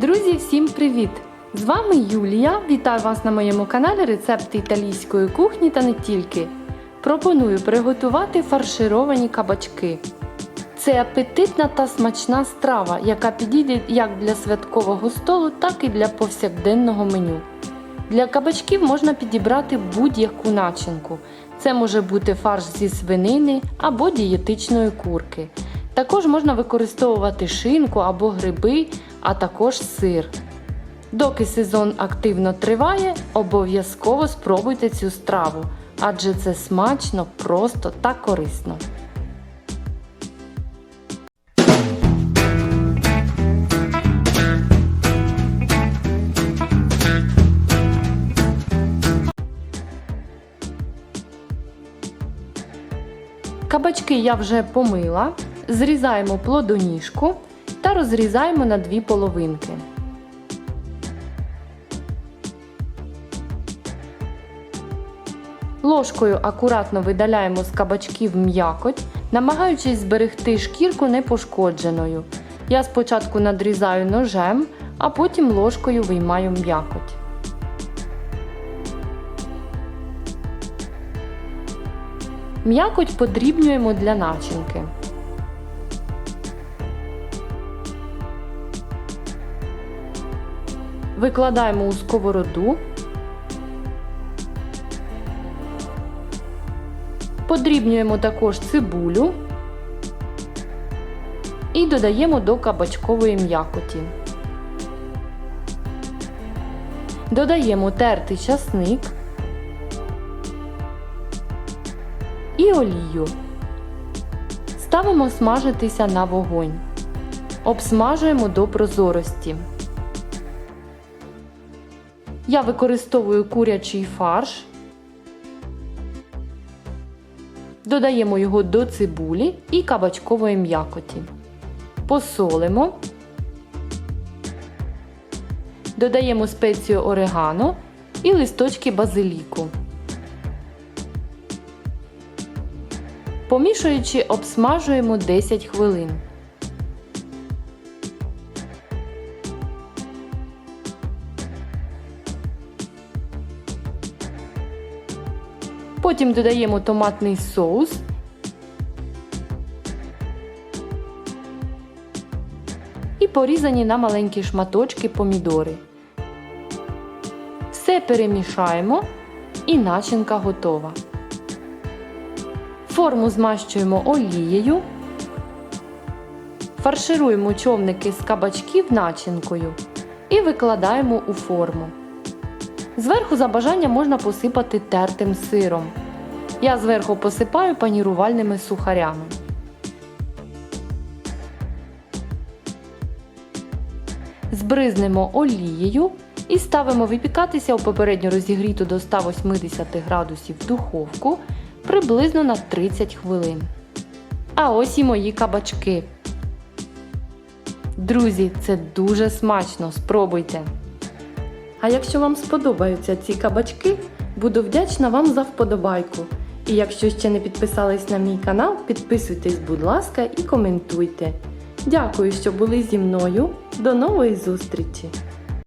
Друзі, всім привіт! З вами Юлія. Вітаю вас на моєму каналі Рецепти італійської кухні та не тільки. Пропоную приготувати фаршировані кабачки. Це апетитна та смачна страва, яка підійде як для святкового столу, так і для повсякденного меню. Для кабачків можна підібрати будь-яку начинку. Це може бути фарш зі свинини або дієтичної курки. Також можна використовувати шинку або гриби, а також сир. Доки сезон активно триває, обов'язково спробуйте цю страву, адже це смачно, просто та корисно. Кабачки я вже помила, зрізаємо плодоніжку та розрізаємо на дві половинки. Ложкою акуратно видаляємо з кабачків м'якоть, намагаючись зберегти шкірку непошкодженою. Я спочатку надрізаю ножем, а потім ложкою виймаю м'якоть. М'якоть подрібнюємо для начинки. Викладаємо у сковороду. Подрібнюємо також цибулю і додаємо до кабачкової м'якоті. Додаємо тертий часник і олію. Ставимо смажитися на вогонь. Обсмажуємо до прозорості. Я використовую курячий фарш. Додаємо його до цибулі і кабачкової м'якоті. Посолимо. Додаємо спецію орегано і листочки базиліку. Помішуючи, обсмажуємо 10 хвилин. Потім додаємо томатний соус. І порізані на маленькі шматочки помідори. Все перемішаємо і начинка готова. Форму змащуємо олією. Фаршируємо човники з кабачків начинкою і викладаємо у форму. Зверху за бажанням можна посипати тертим сиром. Я зверху посипаю панірувальними сухарями. Збризнемо олією і ставимо випікатися у попередньо розігріту до 180 градусів духовку приблизно на 30 хвилин. А ось і мої кабачки. Друзі, це дуже смачно, спробуйте! А якщо вам сподобаються ці кабачки, буду вдячна вам за вподобайку. І якщо ще не підписались на мій канал, підписуйтесь, будь ласка, і коментуйте. Дякую, що були зі мною. До нової зустрічі!